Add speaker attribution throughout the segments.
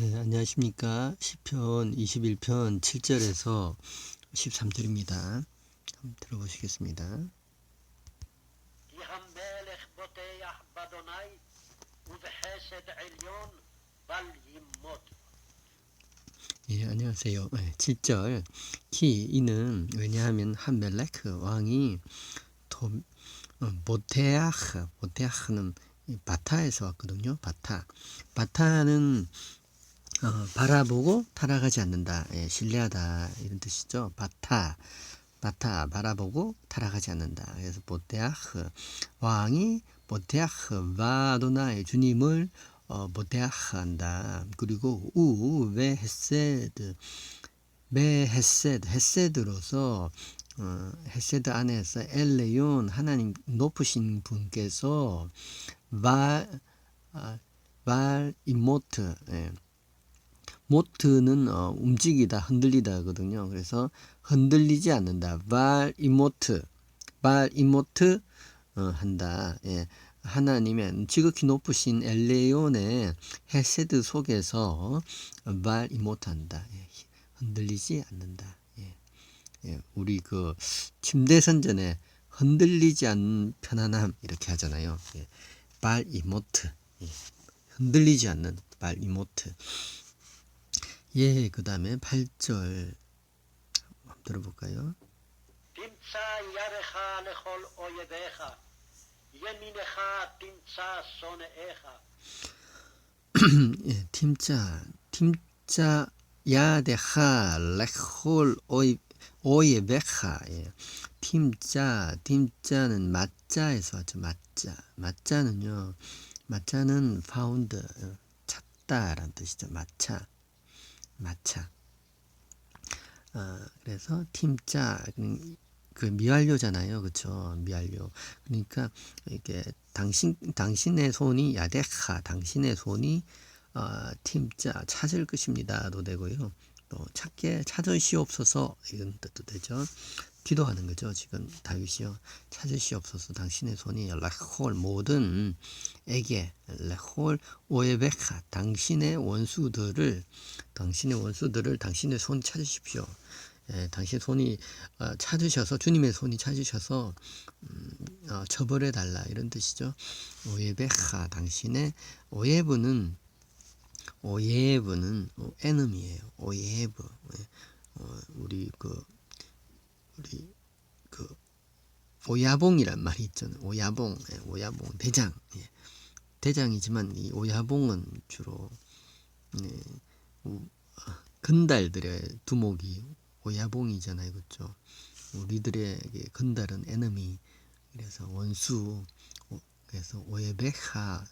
Speaker 1: 네, 안녕하십니까. 10편 21편 7절에서 13절입니다. 한번 들어보시겠습니다. 예, 안녕하세요. 네, 7절. 키 이는 왜냐하면 한멜레크 왕이 도, 어, 모테아흐, 모테아흐는 바타에서 왔거든요. 바타. 바타는 어, 바라보고 타락하지 않는다. 예, 신뢰하다 이런 뜻이죠. 바타. 바타 바라보고 타락하지 않는다. 그래서 모테아흐 왕이 모테아흐 바도나의 주님을 어, 모테아흐 한다. 그리고 우베 헤세드 베 헤세드 헤세드로서 어, 헤세드 안에서 엘레온 하나님 높으신 분께서 발 아, 발 이모트 예. 모트는 어, 움직이다, 흔들리다거든요. 그래서 흔들리지 않는다. 발 이모트, 발 이모트 어, 한다. 예. 하나님의 지극히 높으신 엘레온의 헤세드 속에서 발 이모트 한다. 예. 흔들리지 않는다. 예. 예. 우리 그 침대 선전에 흔들리지 않는 편안함 이렇게 하잖아요. 예. 발 이모트. 예. 흔들리지 않는 발 이모트. 예, 그 다음에 8절 한번 들어볼까요? 예, 팀자, 팀자 야데하 레홀 오예베하. 예. 팀자, 팀자는 맞자에서 왔죠. 맞자, 맞자는요. 맞자는 파운드 예, 찾다라는 뜻이죠. 맞자. 마차. 어, 그래서 팀자 음, 그 미완료잖아요, 그렇죠? 미완료. 그러니까 이게 당신 당신의 손이 야데카, 당신의 손이 어, 팀자 찾을 것입니다도 되고요. 또 찾게 찾으시옵소서 이런 뜻도 되죠. 기도하는 거죠. 지금 다윗이요. 찾으시옵소서 당신의 손이 레홀 모든 에게 레홀 오에베카 당신의 원수들을 당신의 원수들을 당신의 손 찾으십시오. 예, 당신의 손이 어, 찾으셔서 주님의 손이 찾으셔서 음, 어, 처벌해 달라 이런 뜻이죠. 오예베카 당신의 오예브는 오예브는 어, 에너미예요. 오예브 예, 어, 우리 그 우리 그 오야봉이란 말이 있잖아요. 오야봉, 예, 오야봉 대장. 예. 대장이지만 이 오야봉은 주로 예, 우- 아, 근달들의 두목이 오야봉이잖아요, 그렇죠? 우리들에게 근달은 에너미, 그래서 원수, 오- 그래서 오예베하,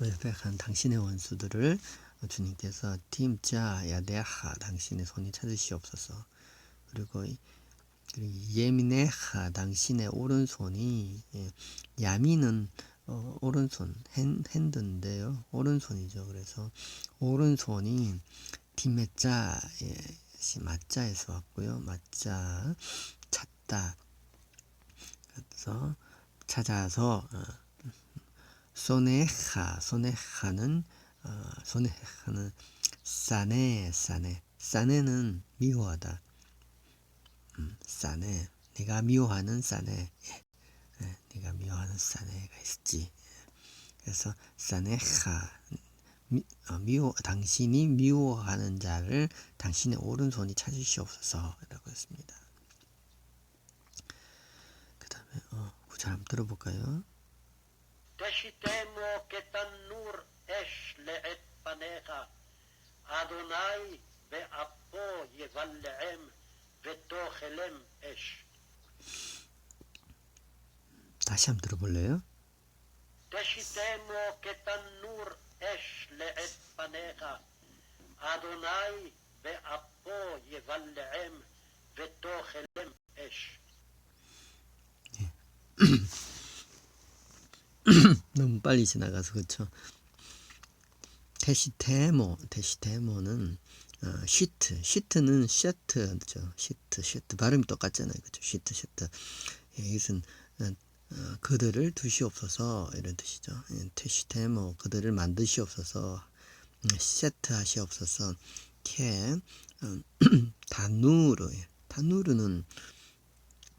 Speaker 1: 오예베한 당신의 원수들을 주님께서 팀자 야데하 당신의 손이 찾으시옵소서. 그리고 이- 예민해하 당신의 오른손이 예, 야민은 어, 오른손 핸, 핸드인데요. 오른손이죠. 그래서 오른손이 디메자 예, 시- 맞자에서 왔고요. 맞자 찾다. 그래서 찾아서 어, 소네하 소네하는 어, 소네하는 싸네 싸네 싸네는 미워하다 음, 싸네. 네가 미워하는 싸네. 예. 예, 네가 미워하는 싸네가 있지. 그래서 싸네하 미, 어, 미워 당신이 미워하는 자를 당신의 오른손이 찾으시옵소서라고 했습니다. 그다음에 어, 구절 한번 들어볼까요? 다시 한번 들어볼래요?
Speaker 2: 예.
Speaker 1: 너무 빨리 지나가서 그렇죠. 테시테모, 테시테모는 어, 시트 시트는 셔트죠. 시트 셔트 발음이 똑같잖아요. 그렇죠. 시트 셔트 예, 이것은 어, 어, 그들을 두시옵소서 이런 뜻이죠. 예, 테시테모 그들을 만드시옵소서 세트 하시옵소서. 캐 음, 다누르 예. 다누르는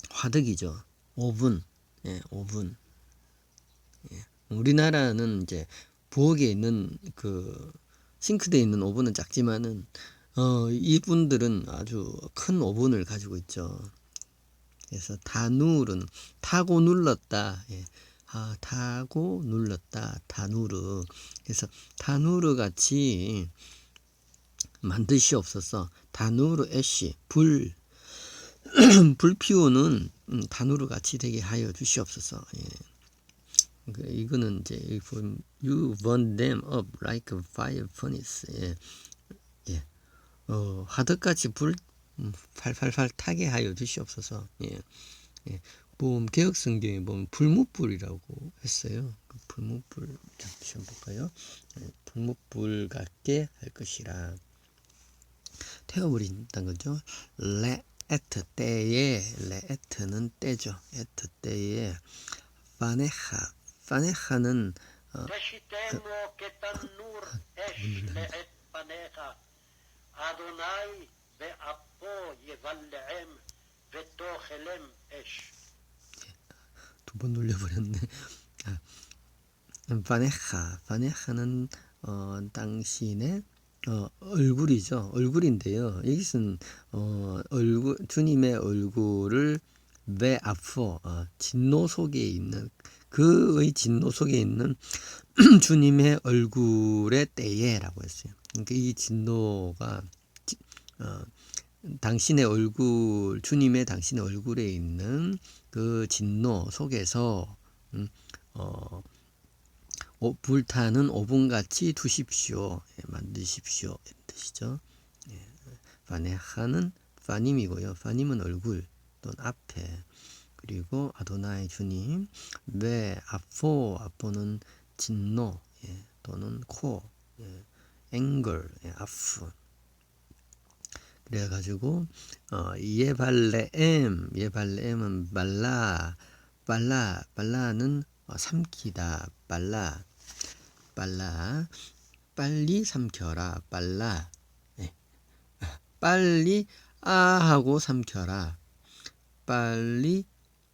Speaker 1: 화덕이죠. 오븐 예, 오븐. 예. 우리나라는 이제 부엌에 있는 그 싱크대에 있는 오븐은 작지만은 어 이분들은 아주 큰 오븐을 가지고 있죠. 그래서 다누르는 타고 눌렀다. 예. 아, 타고 눌렀다. 다누르. 그래서 다누르 같이 만드시옵소서. 다누르 애쉬 불. 불 피우는 음, 다누르 같이 되게 하여 주시옵소서. 예. 그, 이거는 이제 you burn them up like a fire furnace. 예. 예. 어, 하듯같이 불 음, 팔팔팔 타게 하여 주시옵소서. 예. 예. 보험 개혁 성경에 보면 불무불이라고 했어요. 그 불무불 잠시만 볼까요? 예. 불무불 같게 할 것이라 태워버린다는 거죠. 레 에트 때에 레 에트는 때죠. 에트 때에 파네하 파네하는 어,
Speaker 2: 그, אדוני באפו יבלעם ותאכלם אש.
Speaker 1: 두 번 눌려버렸네. 아, 바네하, 바네하는 어, 당신의 어, 얼굴이죠. 얼굴인데요. 여기서는 어, 얼굴 주님의 얼굴을 배 앞으로 어, 진노 속에 있는 그의 진노 속에 있는 주님의 얼굴의 때에라고 했어요. 그러니까 이 진노가 지- 어, 당신의 얼굴, 주님의 당신의 얼굴에 있는 그 진노 속에서 음, 어, 오- 불타는 오븐같이 두십시오. 예, 만드십시오. 이런 뜻이죠. 예. 바네하는 파님이고요. 파님은 얼굴 또는 앞에 그리고 아도나의 주님 왜 아포 아포는 진노 예, 또는 코 예, 앵글 예, 아프 그래가지고 어, 예발레엠 예발레엠은 발라 발라 발라는 어, 삼키다 발라 발라 빨리 삼켜라 빨라 예. 빨리 아 하고 삼켜라 빨리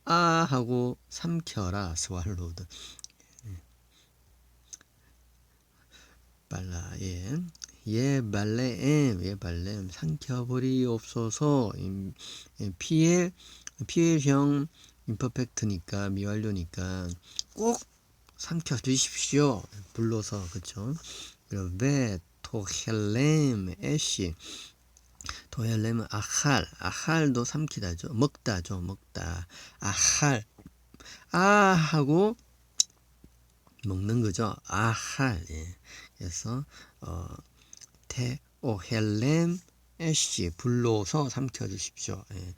Speaker 1: 아 하고 삼켜라 스왈로드 빨라. 예. 예 발레엠. 예 발레엠. 삼켜버리옵소서. 임, 예, 피해 피해형 임퍼펙트니까 미완료니까 꼭 삼켜 주십시오. 불러서 그쵸? 그리고 왜 토헬렘 애쉬. 토헬렘은 아할 아할도 삼키다죠. 먹다죠 먹다. 아할 아 하고 먹는 거죠. 아할 예. 그래서 어 테오헬렘 애쉬 불러서 삼켜 주십시오. 예.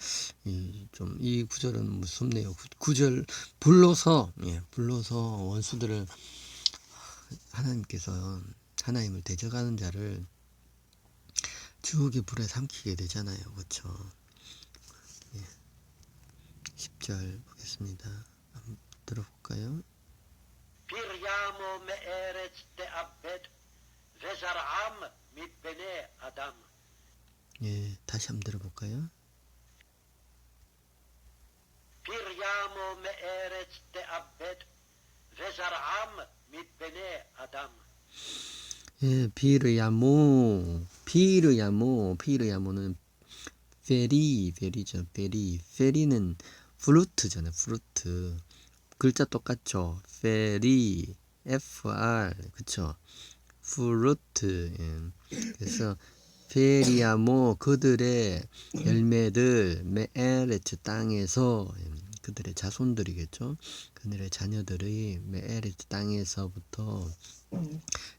Speaker 1: 좀이 구절은 무섭네요. 구- 구절 불러서 예, 불러서 원수들을 하나님께서 하나님을 대적하는 자를 주옥의 불에 삼키게 되잖아요. 그렇죠? 예. 10절 보겠습니다. 한번 들어볼까요?
Speaker 2: פריימו מארץ תאבד, וזרעם מפני אדם.
Speaker 1: 예, 다시 한번 들어볼까요?
Speaker 2: פריימו מארץ תאבד, וזרעם מפני אדם.
Speaker 1: 예, 비르야모, 비르야모, 비르야모는 페리, 페리죠, 페리. 페리는 플루트잖아요, 플루트. 글자 똑같죠. 페리, FR, 그쵸. 플루트. 예. 그래서 페리야모 그들의 열매들 메에레츠 땅에서 예, 그들의 자손들이겠죠. 그들의 자녀들의 메에레츠 땅에서부터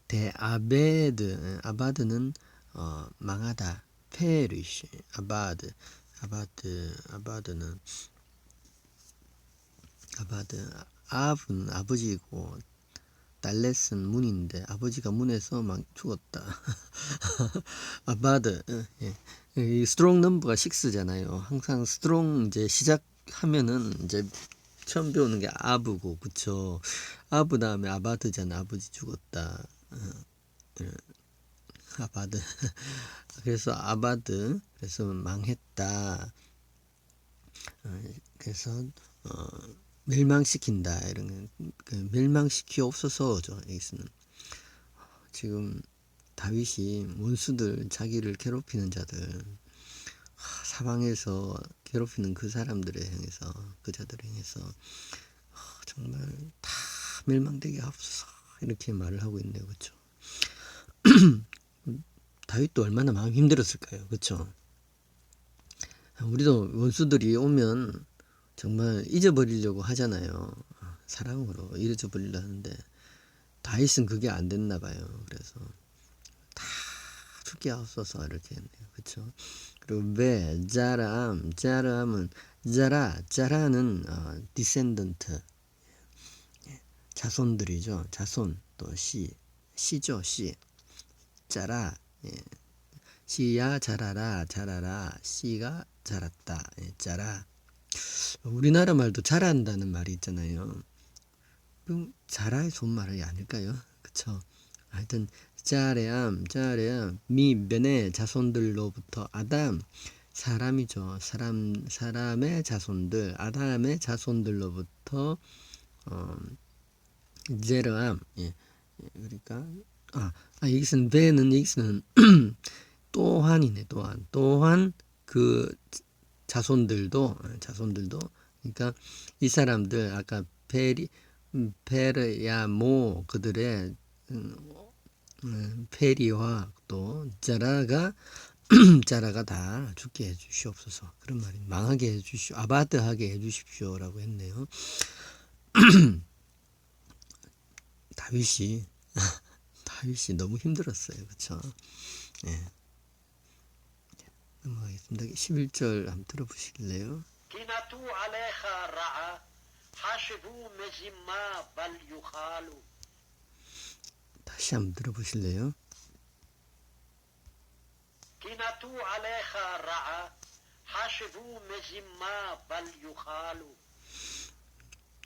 Speaker 1: 대아베드 아바드는 어, 망하다 페리시 아바드 아바드 아바드는 아바드 아브는 아버지고 달렛은 문인데 아버지가 문에서 막 죽었다 아바드 예. 이 스트롱 넘버가 6잖아요 항상 스트롱 이제 시작하면은 이제 처음 배우는 게 아브고 그쵸 아브 다음에 아바드잖아 아버지 죽었다 어, 예. 아바드. 그래서 아바드. 그래서 망했다. 어, 그래서 어, 멸망시킨다 이런 그 멸망시키옵소서죠. 여기서는 지금 다윗이 원수들 자기를 괴롭히는 자들 하, 사방에서 괴롭히는 그 사람들에 향해서 그 자들에 향해서 하, 정말 다 멸망되게 하옵소서 이렇게 말을 하고 있네요. 그렇죠? 다윗도 얼마나 마음 힘들었을까요? 그렇죠? 우리도 원수들이 오면 정말 잊어버리려고 하잖아요. 사랑으로 잊어버리려 하는데 다윗은 그게 안 됐나 봐요. 그래서 다 죽게 하옵소서 이렇게 했네요. 그렇죠? 그리고 왜 자람 자람은 자라 자라는 어, 디센던트 자손들이죠. 자손 또씨 씨죠 씨 자라 예. 씨야 자라라 자라라 씨가 자랐다 예, 자라 우리나라 말도 자란다는 말이 있잖아요. 자라의 손말이 아닐까요? 그쵸? 하여튼 자레암 자레암 미변의 자손들로부터 아담 사람이죠. 사람 사람의 자손들 아담의 자손들로부터 어, 제르암 예. 예, 그러니까 아, 아 여기서는 배는 여기서는 또한이네 또한 또한 그 자손들도 어, 자손들도 그러니까 이 사람들 아까 베리 음, 베르야모 그들의 음, 음, 페리와 또 자라가 자라가 다 죽게 해주시옵소서 그런 말이 망하게 해주시오 아바드하게 해주십시오라고 했네요. 다윗이 다윗이 너무 힘들었어요, 그렇죠? 예. 넘어가겠습니다. 11절 한번 들어보실래요? 다시 한번 들어보실래요?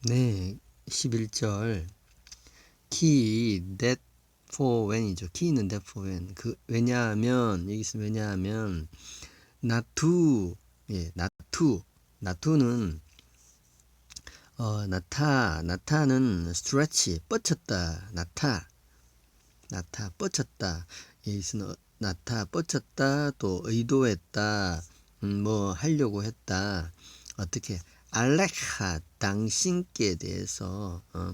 Speaker 1: 네, 11절 key that for when이죠. 키는 that for when. 그 왜냐하면 여기서 왜냐하면 to 예, not to는 어, 나타 나타는 stretch 뻗쳤다. 나타 나타 뻗쳤다. 여기서는 나타 뻗쳤다 또 의도했다. 음, 뭐 하려고 했다. 어떻게 알레카 당신께 대해서 어,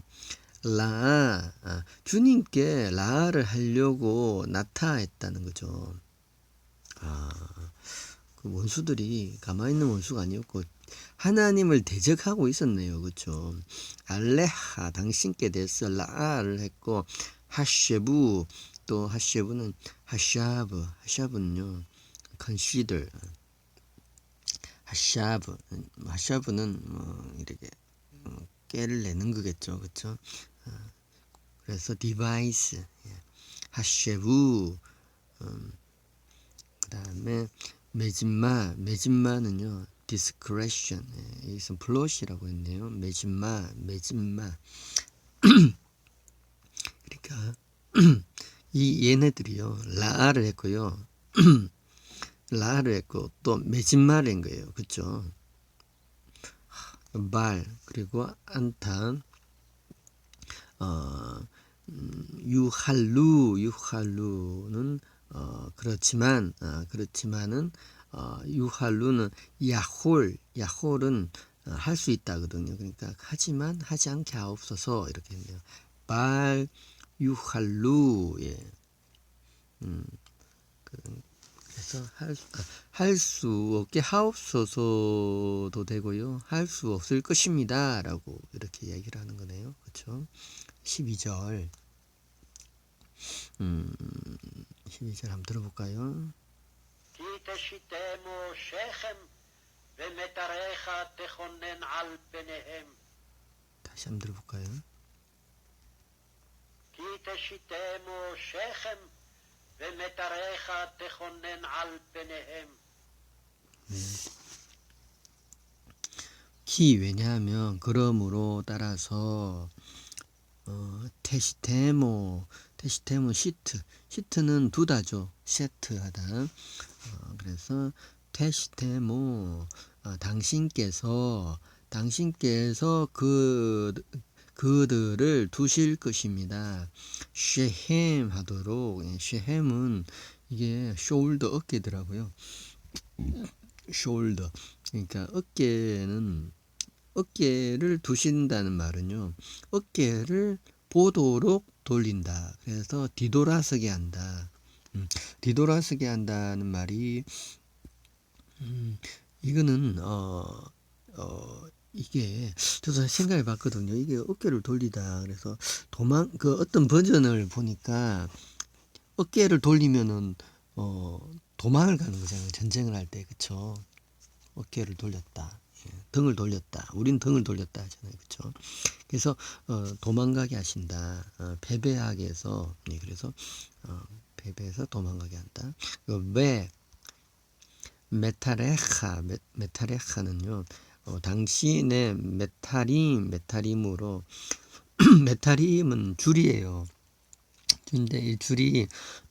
Speaker 1: 라 아, 주님께 라를 하려고 나타했다는 거죠. 아, 그 원수들이 가만히 있는 원수가 아니었고 하나님을 대적하고 있었네요. 그렇죠? 알레하 당신께 대해서 라를 했고 하쉐부 또 하쉐부는 하샤브 하샤브는요 consider 하샤브 하샤브는 뭐 이렇게 어, 깨를 내는 거겠죠. 그렇죠? 어, 그래서 디바이스 예. 하쉐부 음, 그 다음에 메진마 메진마는요 discretion. 예, 여기서 플롯이라고 했네요. 메진마 메진마. 그러니까 이 얘네들이요 라를 했고요. 라를 했고 또 메진마를 한 거예요. 그쵸? 발 그리고 안탄 어, 음, 유할루 유할루는 어, 그렇지만 어, 그렇지만은 어, 유할루는 야홀 야홀은 어, 할수 있다거든요. 그러니까 하지만 하지 않게 하옵소서 이렇게 했네요. 발 유할루 예. 음, 그, 그래서 할수 없게 하옵소서도 되고요. 할 수 없을 것입니다라고 이렇게 얘기를 하는 거네요. 그렇죠? 12절. 음, 힘이 잘 한번 들어볼까요? 다시 한번 들어볼까요?
Speaker 2: 네.
Speaker 1: 키 왜냐하면 그러므로 따라서 어, 테시테모 테시테모 시트. 시트는 두다죠. 세트 하다. 어, 그래서 테시테모 어, 당신께서 당신께서 그 그들을 두실 것입니다. 쉐햄 하도록 예, 쉐햄은 이게 숄더 어깨더라고요. 숄더 그러니까 어깨는 어깨를 두신다는 말은요. 어깨를 보도록 돌린다. 그래서 뒤돌아서게 한다. 음, 뒤돌아서게 한다는 말이 음, 이거는 어, 어, 이게 저도 생각해 봤거든요. 이게 어깨를 돌리다. 그래서 도망 그 어떤 버전을 보니까 어깨를 돌리면은 어 도망을 가는 거잖아요. 전쟁을 할 때. 그쵸 어깨를 돌렸다. 예, 등을 돌렸다. 우린 등을 돌렸다 하잖아요. 그쵸 그래서 어 도망가게 하신다. 어, 패배하게 해서 예, 그래서 어 패배해서 도망가게 한다. 그왜 메타레카 메, 메타레카는요. 어, 당신의 메타림 메타림으로 메타림은 줄이에요. 근데 이 줄이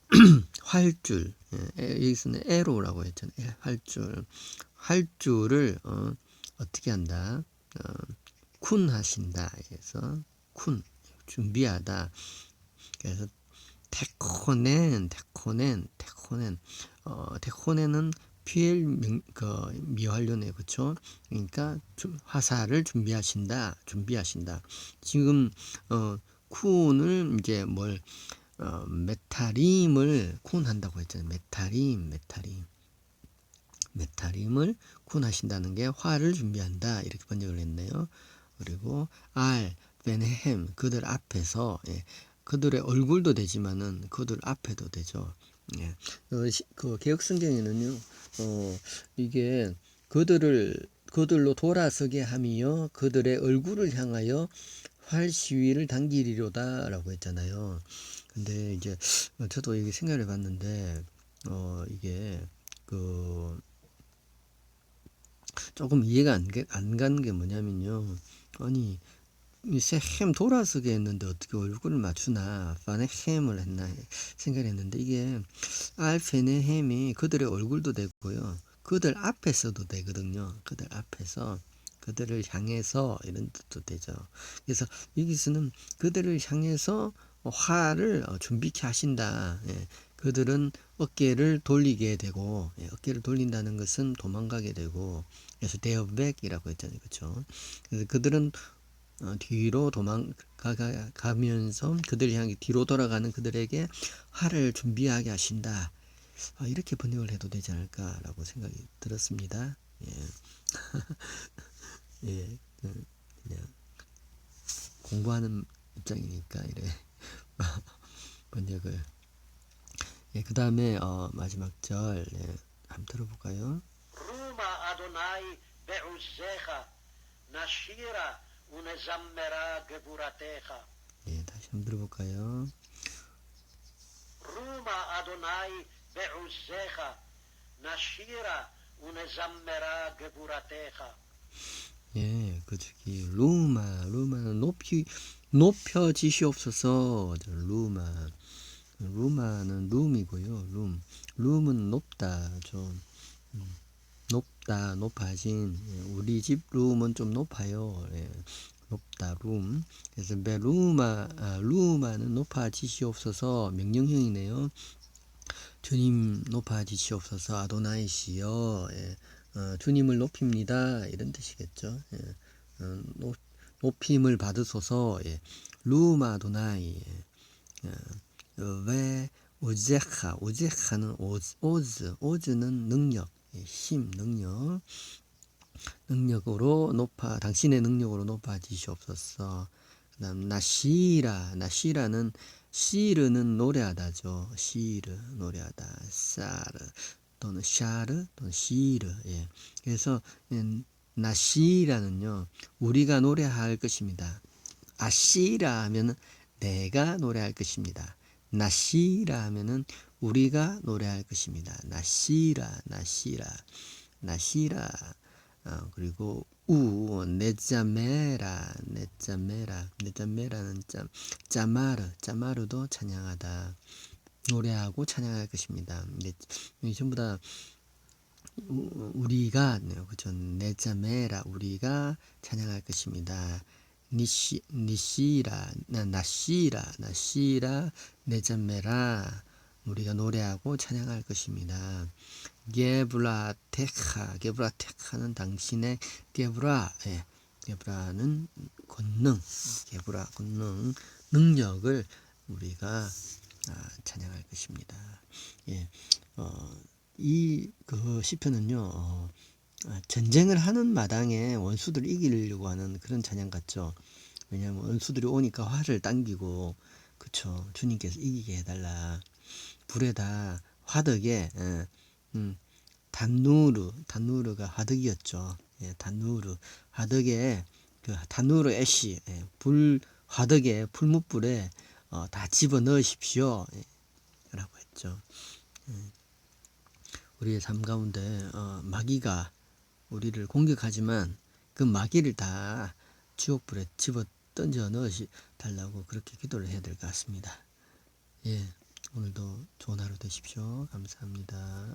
Speaker 1: 활줄 예, 에- 여기서는 에로라고 했잖아요. 예, 활줄 활줄을 어, 어떻게 한다? 어, 쿤 하신다. 그래서 쿤 준비하다. 그래서 테코넨 테코넨 테코넨 어, 테코넨은 피엘 명, 그 미완료네 그쵸? 그러니까 주- 화살을 준비하신다 준비하신다. 지금 어 쿤을 이제 뭘 어, 메타림을 쿤 한다고 했잖아요. 메타림, 메타림. 메타림을 쿤하신다는 게 화를 준비한다. 이렇게 번역을 했네요. 그리고 알, 베네햄, 그들 앞에서, 예, 그들의 얼굴도 되지만은 그들 앞에도 되죠. 예. 그, 시- 그 개혁 성경에는요, 어, 이게 그들을, 그들로 돌아서게 하며 그들의 얼굴을 향하여 활 시위를 당기리로다 라고 했잖아요. 근데 이제 어, 저도 이게 생각을 해봤는데 어 이게 그 조금 이해가 안 가는 게 뭐냐면요. 아니 이 세햄 돌아서게 했는데 어떻게 얼굴을 맞추나 파네햄을 했나 생각을 했는데 이게 알페네햄이 그들의 얼굴도 되고요. 그들 앞에서도 되거든요. 그들 앞에서 그들을 향해서 이런 뜻도 되죠. 그래서 여기서는 그들을 향해서 화를 어, 준비케 하신다. 예. 그들은 어깨를 돌리게 되고 예, 어깨를 돌린다는 것은 도망가게 되고 그래서 대어백이라고 했잖아요. 그렇죠? 그래서 그들은 어, 뒤로 도망가면서 그들 향해 뒤로 돌아가는 그들에게 화를 준비하게 하신다. 아, 이렇게 번역을 해도 되지 않을까라고 생각이 들었습니다. 예. 예, 그, 그냥 공부하는 입장이니까 이래 번역을. 예, 그 다음에 어, 마지막 절 예, 한번 들어볼까요?
Speaker 2: רומה אדוני בעוזיך, נשירה ונזמרה גבורתך.
Speaker 1: 예, 다시 한번 들어볼까요?
Speaker 2: רומה אדוני בעוזיך, נשירה ונזמרה גבורתך.
Speaker 1: 예, 그 저기 루마, 루마는 높이 높여지시옵소서. 루마, 루마는 룸이고요. 룸, 룸은 높다, 좀 음, 높다, 높아진. 예, 우리 집 룸은 좀 높아요. 예, 높다, 룸. 그래서 베 루마, 아, 루마는 높아지시옵소서. 명령형이네요. 주님 높아지시옵소서 아도나이시여 예, 어, 주님을 높입니다 이런 뜻이겠죠 예, 어, 높, 높임을 받으소서 예, 루마 아도나이 예, 어, 왜 오제카 오제카는 오즈 오즈 오즈는 능력 예, 힘 능력 능력으로 높아 당신의 능력으로 높아지시옵소서. 그 다음 나시라. 나시라는 시르는 노래하다죠. 시르 노래하다. 사르. 또는 샤르 또는 시르. 예. 그래서 음, 나시라는요 우리가 노래할 것입니다. 아시라 하면은 내가 노래할 것입니다. 나시라 하면은 우리가 노래할 것입니다. 나시라 나시라 나시라. 어, 그리고 우 네자메라 네자메라. 네자메라는 짬 짜마르 짜마르도 찬양하다. 노래하고 찬양할 것입니다. 네, 이 전부 다 우- 우리가 네, 그죠. 네자메라 우리가 찬양할 것입니다. 니시 니시라 나 나시라 나시라 네자메라 우리가 노래하고 찬양할 것입니다. 게브라테카 게브라테카는 당신의 게브라 예, 게브라는 권능 게브라 권능 능력을 우리가 아, 찬양할 것입니다. 예, 어, 이그 시편은요 어, 아, 전쟁을 하는 마당에 원수들을 이기려고 하는 그런 찬양 같죠. 왜냐하면 원수들이 오니까 화를 당기고 그쵸 주님께서 이기게 해달라 불에다 화덕에 예, 음, 단누르 단누르가 화덕이었죠. 예, 단누르 화덕에 그 단누르 애쉬 예, 불 화덕에 풀무불에 어, 다 집어 넣으십시오. 예, 라고 했죠. 예. 우리의 삶 가운데 어, 마귀가 우리를 공격하지만 그 마귀를 다 지옥불에 집어 던져 넣으시 달라고 그렇게 기도를 해야 될 것 같습니다. 예, 오늘도 좋은 하루 되십시오. 감사합니다.